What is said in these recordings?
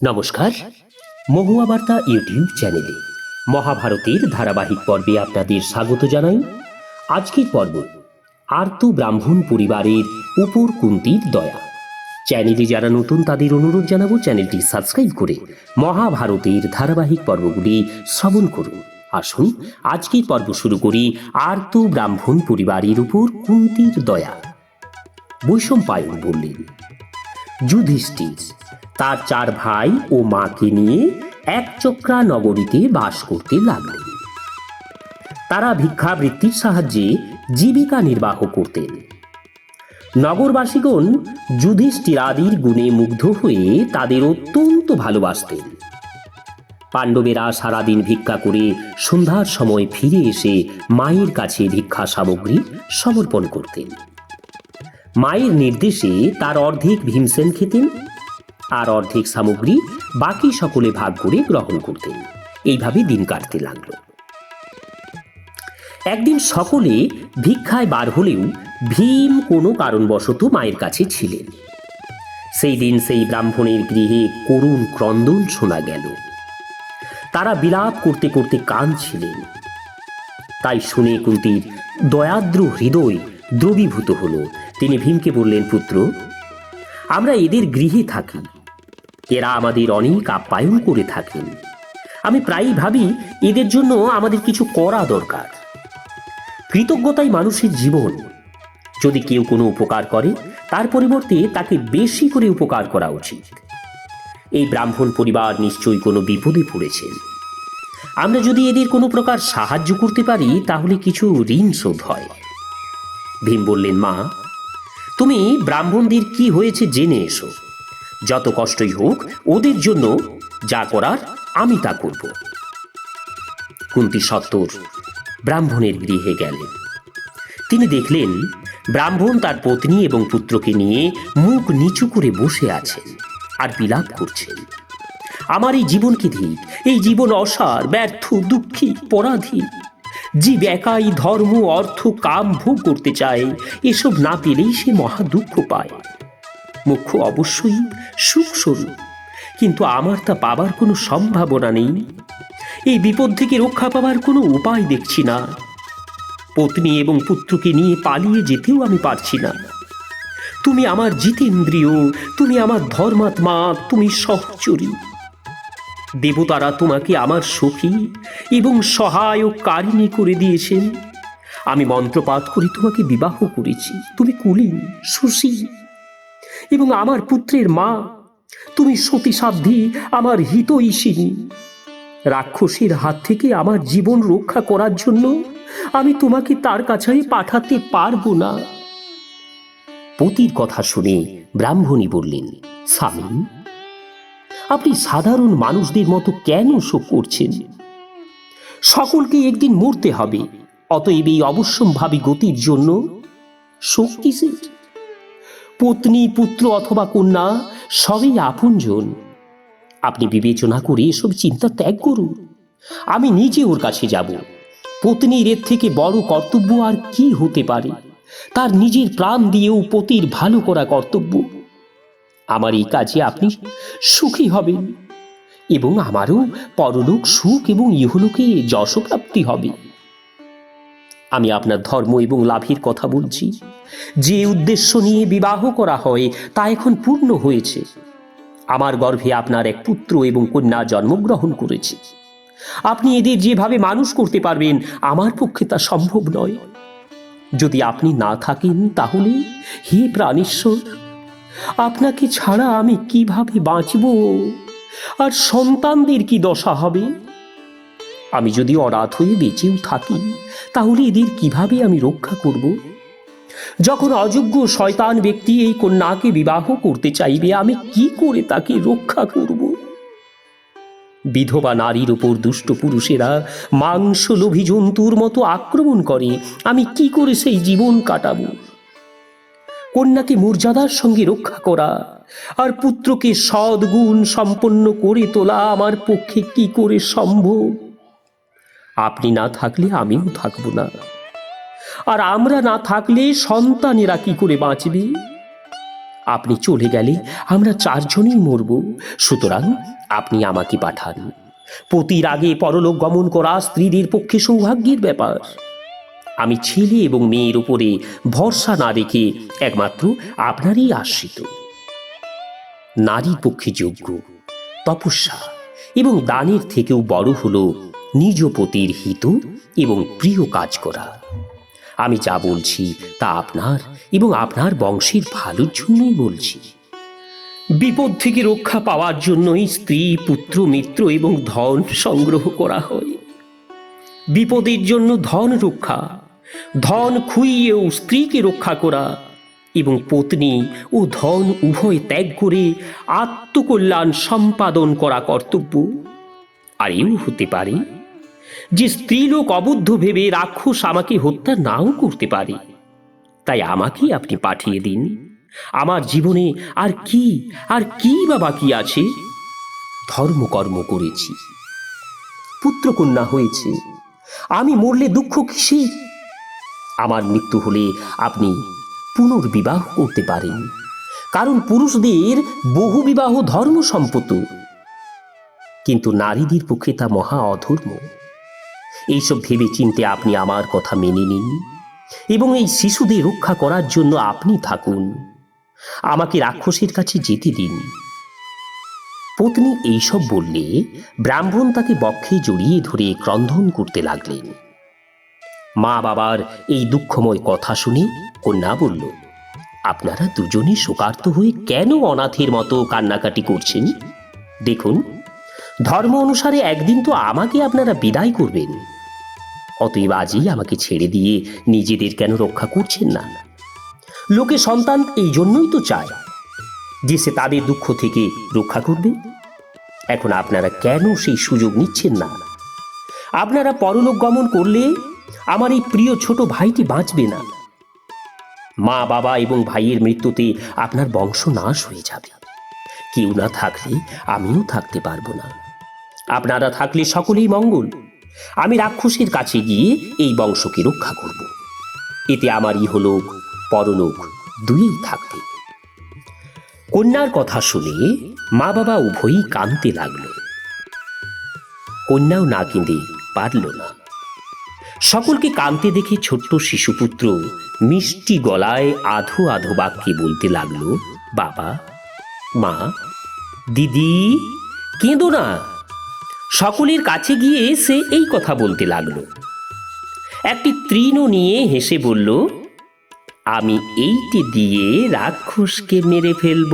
নমস্কার। মহুয়া বার্তা ইউটিউব চ্যানেলে মহাভারতের ধারাবাহিক পর্বে আপনাদের স্বাগত জানাই। আজকের পর্ব, আর্ত ব্রাহ্মণ পরিবারের উপর কুন্তির দয়া। চ্যানেলে যারা নতুন, তাদের অনুরোধ জানাব চ্যানেলটি সাবস্ক্রাইব করে মহাভারতের ধারাবাহিক পর্বগুলি শ্রবণ করুন। আসুন, আজকের পর্ব শুরু করি আর্ত ব্রাহ্মণ পরিবারের উপর কুন্তির দয়া। বৈষম্পায়ন বললেন, যুধিষ্ঠির তার চার ভাই ও মাকে নিয়ে এক চক্রা নগরীতে বাস করতে লাগলেন তারা ভিক্ষাবৃত্তির সাহায্যে জীবিকা নির্বাহ করতেন। নগরবাসীগণ যুধিষ্ঠিরাদির গুণে মুগ্ধ হয়ে তাদের অত্যন্ত ভালোবাসতেন। পাণ্ডবেরা সারাদিন ভিক্ষা করে সন্ধ্যার সময় ফিরে এসে মায়ের কাছে ভিক্ষা সামগ্রী সমর্পণ করতেন। মায়ের নির্দেশে তার অর্ধেক ভীমসেন খেতেন আর অর্ধেক সামগ্রী বাকি সকলে ভাগ করে গ্রহণ করতেন এইভাবে দিন কাটতে লাগল। একদিন সকলে ভিক্ষায় বার হলেও ভীম কোনো কারণবশত মায়ের কাছে ছিলেন। সেই দিন সেই ব্রাহ্মণের গৃহে করুণ ক্রন্দন শোনা গেল। তারা বিলাপ করতে করতে কাঁদছিলেন। তাই শুনে কুন্তির দয়াদ্র হৃদয় দ্রবীভূত হলো। তিনি ভীমকে বললেন, পুত্র আমরা এদের গৃহে থাকি। এরা আমাদের অনেক আপ্যায়ন করে থাকেন। আমি প্রায়ই ভাবি, এদের জন্য আমাদের কিছু করা দরকার। কৃতজ্ঞতাই মানুষের জীবন। যদি কেউ কোনো উপকার করে, তার পরিবর্তে তাকে বেশি করে উপকার করা উচিত। এই ব্রাহ্মণ পরিবার নিশ্চয়ই কোনো বিপদে পড়েছেন আমরা যদি এদের কোনো প্রকার সাহায্য করতে পারি, তাহলে কিছু ঋণ শোধ হয়। ভীম বললেন, মা তুমি ব্রাহ্মণদের কি হয়েছে জেনে এসো। যত কষ্টই হোক, ওদের জন্য যা করার আমি তা করব। কুন্তি সত্তর ব্রাহ্মণের গৃহে গেলেন। তিনি দেখলেন ব্রাহ্মণ তার পত্নী এবং পুত্রকে নিয়ে মুখ নিচু করে বসে আছেন আর বিলাপ করছেন। আমার এই জীবনকে ধিক এই জীবন অসার, ব্যর্থ, দুঃখী, পরাধীন। জীব একাই ধর্ম, অর্থ, কাম ভোগ করতে চায়। এসব না পেলেই সে মহা দুঃখ পায়। মুখ্য অবশ্যই সুখ স্বরূপ কিন্তু আমার তা পাবার কোনো সম্ভাবনা নেই। এই বিপদ থেকে রক্ষা পাবার কোনো উপায় দেখছি না। পত্নী এবং পুত্রকে নিয়ে পালিয়ে যেতেও আমি পারছি না। তুমি আমার জিতেন্দ্রিয়, তুমি আমার ধর্মাত্মা, তুমি সহচরী দেবতারা তোমাকে আমার সখী এবং সহায়কারিণী করে দিয়েছেন। আমি মন্ত্রপাত করে তোমাকে বিবাহ করেছি। তুমি কুলীন সুশী এবং আমার পুত্রের মা। তুমি সতী সাধ্যী আমার হিতৈষিনী রাক্ষসীর হাত থেকে আমার জীবন রক্ষা করার জন্য আমি তোমাকে তার কাছে পাঠাতে পারব না। পতির কথা শুনে ব্রাহ্মণী বললেন, স্বামী আপনি সাধারণ মানুষদের মতো কেন শোক করছেন? সকলকে একদিন মরতে হবে, অতএব এই অবশ্যম্ভাবী গতির জন্য শোক কিসের? পত্নী, পুত্র অথবা কন্যা, সবই আপনজন। আপনি বিবেচনা করে এসব চিন্তা ত্যাগ করুন। আমি নিজে ওর কাছে যাব। পত্নীর এর থেকে বড় কর্তব্য আর কি হতে পারে? তার নিজের প্রাণ দিয়েও পতির ভালো করা কর্তব্য। আমার এই কাজে আপনি সুখী হবেন এবং আমারও পরলোক সুখ এবং ইহলোকে যশপ্রাপ্তি হবে। আমি আপনার ধর্ম এবং লাভের কথা বলছি। যে উদ্দেশ্য নিয়ে বিবাহ করা হয়, তা এখন পূর্ণ হয়েছে। আমার গর্ভে আপনার এক পুত্র এবং কন্যা জন্মগ্রহণ করেছে। আপনি এদের যেভাবে মানুষ করতে পারবেন, আমার পক্ষে তা সম্ভব নয়। যদি আপনি না থাকেন, তাহলে হে প্রাণেশ্বর আপনাকে ছাড়া আমি কীভাবে বাঁচব? আর সন্তানদের কি দশা হবে? আমি যদি অনাথ হয়ে বেঁচেও থাকি, তাহলে এদের কীভাবে আমি রক্ষা করব? যখন অযোগ্য শয়তান ব্যক্তি এই কন্যাকে বিবাহ করতে চাইবে, আমি কি করে তাকে রক্ষা করব? বিধবা নারীর উপর দুষ্ট পুরুষেরা মাংস লোভী জন্তুর মতো আক্রমণ করে, আমি কি করে সেই জীবন কাটাবো? কন্যাকে মর্যাদার সঙ্গে রক্ষা করা। আর পুত্রকে সদ্গুণ সম্পন্ন করে তোলা আমার পক্ষে কি করে সম্ভব? আপনি না থাকলে আমিও থাকব না। আর আমরা না থাকলে সন্তানেরা কি করে বাঁচবে? আপনি চলে গেলে আমরা চারজনই মরব। সুতরাং আপনি আমাকে পাঠান। পতির আগে পরলোক গমন করা স্ত্রীদের পক্ষে সৌভাগ্যের ব্যাপার। আমি ছেলে এবং মেয়ের উপরে ভরসা না রেখে একমাত্র আপনারই আশ্রিত। নারীর পক্ষে যোগ্য, তপস্যা এবং দানের থেকেও বড় হল নিজ পতির হিত এবং প্রিয় কাজ করা। আমি যা বলছি তা আপনার এবং আপনার বংশের ভালোর জন্যই বলছি। বিপদ থেকে রক্ষা পাওয়ার জন্যই স্ত্রী, পুত্র, মিত্র এবং ধন সংগ্রহ করা হয়। বিপদের জন্য ধন রক্ষা ধন খুইয়েও স্ত্রীকে রক্ষা করা এবং পত্নী ও ধন উভয় ত্যাগ করে আত্মকল্যাণ সম্পাদন করা কর্তব্য। আর এও হতে পারে যে স্ত্রীলোক অবুদ্ধ ভেবে রাক্ষস আমাকে হত্যা নাও করতে পারে। তাই আমাকে আপনি পাঠিয়ে দিন। আমার জীবনে আর কি আর কি বা বাকি আছে? ধর্মকর্ম করেছি। পুত্রকন্যা হয়েছে। আমি মরলে দুঃখ কিসে আমার মৃত্যু হলে আপনি পুনর্বিবাহ করতে পারেন। কারণ পুরুষদের বহু বিবাহ ধর্ম সম্পত কিন্তু নারীদের পক্ষে তা মহা অধর্ম। এইসব ভেবে চিনতে আপনি আমার কথা মেনে নিন এবং এই শিশুদের রক্ষা করার জন্য আপনি থাকুন। আমাকে রাক্ষসের কাছে যেতে দিন। পত্নী এইসব বললে ব্রাহ্মণ তাকে বক্ষে জড়িয়ে ধরে ক্রন্ধন করতে লাগলেন। মা বাবার এই দুঃখময় কথা শুনে কন্যা বলল, আপনারা দুজনে শোকার্ত হয়ে কেন অনাথের মতো কান্নাকাটি করছেন? দেখুন, ধর্ম অনুসারে একদিন তো আমাকে আপনারা বিদায় করবেন। অতএব আজই আমাকে ছেড়ে দিয়ে নিজেদের কেন রক্ষা করছেন না? লোকে সন্তান এই জন্যই তো চায় যে সে তাদের দুঃখ থেকে রক্ষা করবে। এখন আপনারা কেন সেই সুযোগ নিচ্ছেন না? আপনারা পরলোক গমন করলে আমার এই প্রিয় ছোট ভাইটি বাঁচবে না। মা, বাবা এবং ভাইয়ের মৃত্যুতে আপনার বংশ নাশ হয়ে যাবে। কেউ না থাকলে আমিও থাকতে পারব না। আপনারা থাকলে সকলেই মঙ্গল। আমি রাক্ষসের কাছে গিয়ে এই বংশকে রক্ষা করব। এতে আমার ইহলোক, পরলোক দুইই থাকবে। কন্যার কথা শুনে মা বাবা উভয়ই কাঁদতে লাগল। কন্যাও না কেঁদে পারল না। সকলকে কাঁদতে দেখে ছোট্ট শিশুপুত্র? মিষ্টি গলায় আধো আধো বাক্যে বলতে লাগল, বাবা, মা, দিদি, কেঁদো না। সকলের কাছে গিয়ে সে এই কথা বলতে লাগল। একটি তৃণ নিয়ে হেসে বলল, আমি এইটি দিয়ে রাক্ষসকে মেরে ফেলব।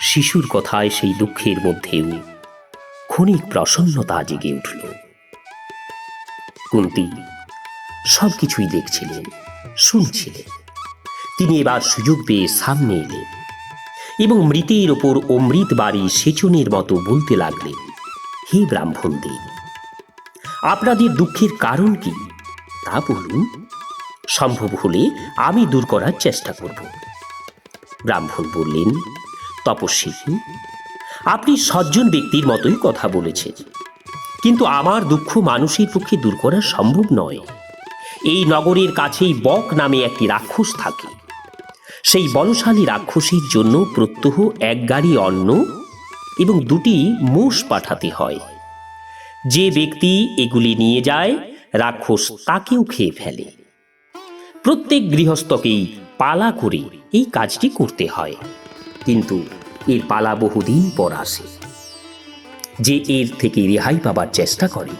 শিশুর কথায় সেই দুঃখের মধ্যেও ক্ষণিক প্রসন্নতা জেগে উঠল। কুন্তি। সব কিছুই দেখছিলেন, শুনছিলেন। তিনি এবার সুযোগ পেয়ে সামনে এলেন এবং মৃতের ওপর অমৃত বাড়ি সেচনের মতো বলতে লাগলেন, হে ব্রাহ্মণদের, আপনাদের দুঃখের কারণ কি? তা বলুন। সম্ভব হলে আমি দূর করার চেষ্টা করব। ব্রাহ্মণ বললেন, তপস্বী, আপনি সজ্জন ব্যক্তির মতোই কথা বলেছেন। কিন্তু আমার দুঃখ মানুষের পক্ষে দূর করা সম্ভব নয়। এই নগরের কাছেই বক নামে একটি রাক্ষস থাকে। সেই বলশালী রাক্ষসীর জন্য প্রত্যহ এক গাড়ি অন্ন এবং দুটি মোষ পাঠাতে হয়। যে ব্যক্তি এগুলি নিয়ে যায়, রাক্ষস তাকেও খেয়ে ফেলে। প্রত্যেক গৃহস্থকেই পালা করে এই কাজটি করতে হয়। কিন্তু এর পালা বহুদিন পর আসে। যে এর থেকে রেহাই পাবার চেষ্টা করে।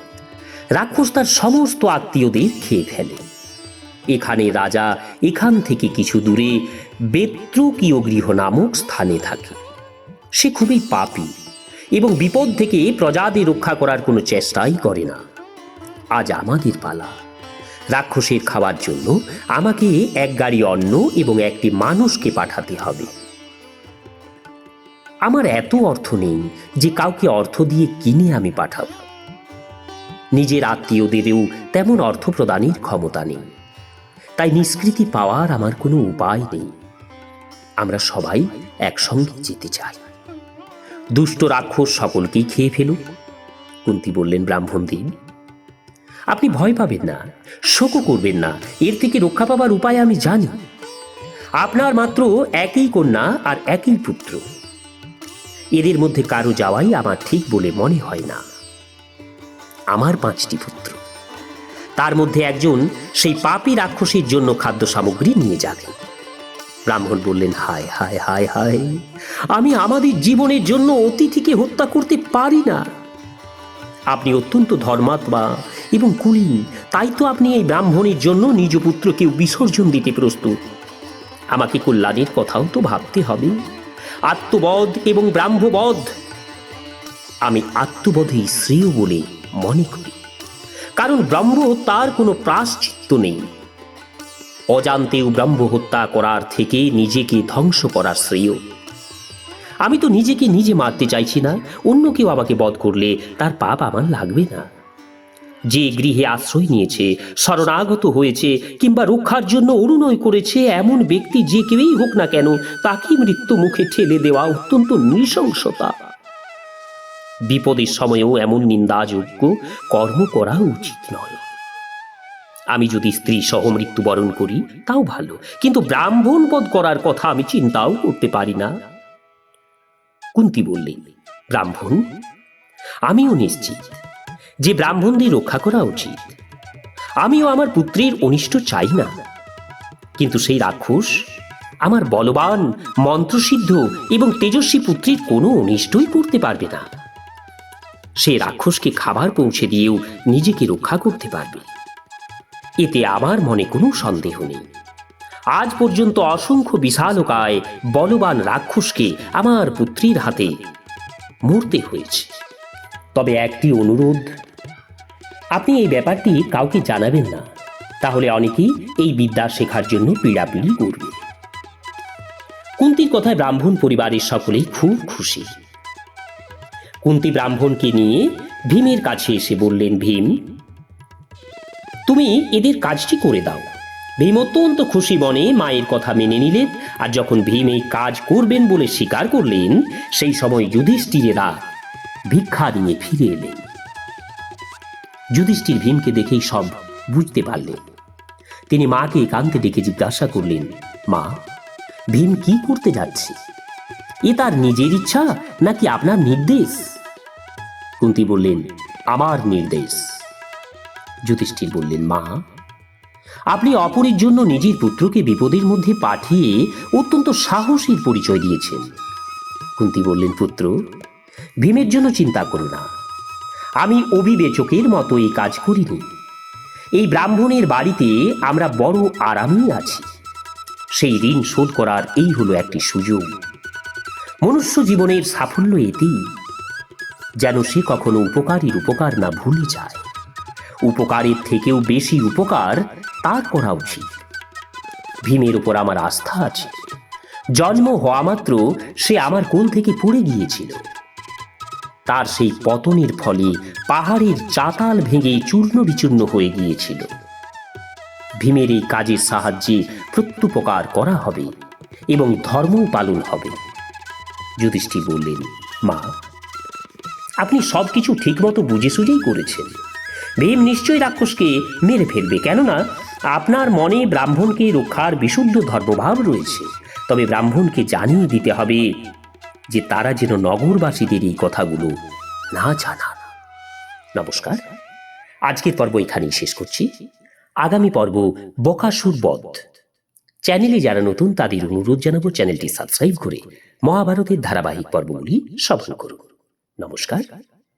রাক্ষস তার সমস্ত আত্মীয়দের খেয়ে ফেলে। এখানে রাজা এখান থেকে কিছু দূরে বেত্রকীয় গৃহ নামক স্থানে থাকে। সে খুবই পাপী এবং বিপদ থেকে প্রজাদের রক্ষা করার কোনো চেষ্টাই করে না। আজ আমাদের পালা। রাক্ষসের খাওয়ার জন্য আমাকে এক গাড়ি অন্ন এবং একটি মানুষকে পাঠাতে হবে। আমার এত অর্থ নেই যে কাউকে অর্থ দিয়ে কিনে আমি পাঠাব। নিজের আত্মীয়দেরও তেমন অর্থ প্রদানের ক্ষমতা নেই। তাই নিষ্কৃতি পাওয়ার আমার কোনো উপায় নেই। আমরা সবাই একসঙ্গে যেতে চাই। দুষ্ট রাক্ষস সকলকেই খেয়ে ফেলুক কুন্তি বললেন ব্রাহ্মণদের আপনি ভয় পাবেন না শোকও করবেন না। এর থেকে রক্ষা পাবার উপায় আমি জানি। আপনার মাত্র একই কন্যা আর একই পুত্র। এদের মধ্যে কারও যাওয়াই আমার ঠিক বলে মনে হয় না। আমার পাঁচটি পুত্র। তার মধ্যে একজন সেই পাপী রাক্ষসীর জন্য খাদ্য সামগ্রী নিয়ে যাবেন। ব্রাহ্মণ বললেন, হায় হায় হায় হায়, আমি আমাদের জীবনের জন্য অতিথিকে হত্যা করতে পারি না। আপনি অত্যন্ত ধর্মাত্মা এবং কুলীন তাই তো আপনি এই ব্রাহ্মণের জন্য নিজ পুত্রকে বিসর্জন দিতে প্রস্তুত। আমাকে কল্যাণের কথাও তো ভাবতে হবে। আত্মবধ এবং ব্রাহ্মবধ। আমি আত্মবধেই শ্রেয় বলে মনে করি, কারণ ব্রহ্ম তার কোনো প্রাশ্চিত্য নেই। অজান্তেও ব্রহ্ম হত্যা করার থেকে নিজেকে ধ্বংস করার শ্রেয়। আমি তো নিজেকে নিজে মারতে চাইছি না, অন্য কেউ আমাকে বধ করলে তার পাপ আমার লাগবে না। যে গৃহে আশ্রয় নিয়েছে, শরণাগত হয়েছে, কিংবা রক্ষার জন্য অরুণয় করেছে এমন ব্যক্তি যে কেউই হোক না কেন তাকে মৃত্যু মুখে ঠেলে দেওয়া অত্যন্ত নৃশংসতা। বিপদের সময়েও এমন নিন্দাযোগ্য কর্ম করা উচিত নয়। আমি যদি স্ত্রী সহ মৃত্যুবরণ করি, তাও ভালো, কিন্তু ব্রাহ্মণ বধ করার কথা আমি চিন্তাও করতে পারি না। কুন্তি বললেন ব্রাহ্মণ, আমিও নিশ্চিত যে ব্রাহ্মণদের রক্ষা করা উচিত। আমিও আমার পুত্রের অনিষ্ট চাই না। কিন্তু সেই রাক্ষস, আমার বলবান, মন্ত্রসিদ্ধ এবং তেজস্বী পুত্রের কোনো অনিষ্টই করতে পারবে না। সে রাক্ষসকে খাবার পৌঁছে দিয়েও নিজেকে রক্ষা করতে পারবে। এতে আমার মনে কোনো সন্দেহ নেই। আজ পর্যন্ত অসংখ্য বিশালকায় বলবান রাক্ষসকে আমার পুত্রীর হাতে মরতে হয়েছে। তবে একটি অনুরোধ আপনি এই ব্যাপারটি কাউকে জানাবেন না। তাহলে অনেকেই এই বিদ্যা শেখার জন্য পীড়াপিড়ি করবে। কুন্তির কথায় ব্রাহ্মণ পরিবারের সকলেই খুব খুশি। কুন্তি ব্রাহ্মণকে নিয়ে ভীমের কাছে এসে বললেন, ভীম, তুমি এদের কাজটি করে দাও। ভীম অত্যন্ত খুশি মনে মায়ের কথা মেনে নিলেন আর যখন ভীম এই কাজ করবেন বলে স্বীকার করলেন, সেই সময় যুধিষ্ঠিরেরা ভিক্ষা নিয়ে ফিরে এলেন। যুধিষ্ঠির ভীমকে দেখেই সব বুঝতে পারলেন তিনি মাকে একান্তে ডেকে জিজ্ঞাসা করলেন, মা, ভীম কি করতে যাচ্ছে? এ তার নিজের ইচ্ছা নাকি আপনার নির্দেশ? কুন্তি বললেন, আমার নির্দেশ। যুধিষ্ঠির বললেন, মা, আপনি অপরের জন্য নিজের পুত্রকে বিপদের মধ্যে পাঠিয়ে অত্যন্ত সাহসীর পরিচয় দিয়েছেন। কুন্তি বললেন, পুত্র, ভীমের জন্য চিন্তা করো না। আমি অবিবেচকের মতো এই কাজ করিনি। এই ব্রাহ্মণের বাড়িতে আমরা বড় আরামেই আছি। সেই ঋণ শোধ করার এই হলো একটি সুযোগ। মনুষ্য জীবনের সাফল্য এতেই, যেন সে কখনো উপকারীর উপকার না ভুলে যায়। উপকারের থেকেও বেশি উপকার তার করা উচিত। ভীমের উপর আমার আস্থা আছে। জন্ম হওয়া মাত্র সে আমার কোল থেকে পড়ে গিয়েছিল। তার সেই পতনের ফলে পাহাড়ের চাতাল ভেঙে চূর্ণ বিচূর্ণ হয়ে গিয়েছিল। ভীমের এই কাজের সাহায্যে প্রত্যুপকার করা হবে এবং ধর্মও পালন হবে। যুধিষ্ঠির বললেন, মা, আপনি সব কিছু ঠিকমতো বুঝে সুঝেই করেছেন। ভীম নিশ্চয়ই রাক্ষসকে মেরে ফেলবে, কেননা আপনার মনে ব্রাহ্মণকে রক্ষার বিশুদ্ধ ধর্মভাব রয়েছে। তবে ব্রাহ্মণকে জানিয়ে দিতে হবে যে তারা যেন নগরবাসীদের এই কথাগুলো না জানান। নমস্কার। আজকের পর্ব এখানেই শেষ করছি। আগামী পর্ব বকাসুর বধ। চ্যানেলে যারা নতুন, তাদের অনুরোধ জানাব চ্যানেলটি সাবস্ক্রাইব করে মহাভারতের ধারাবাহিক পর্বগুলি শ্রবণ করুন। নমস্কার।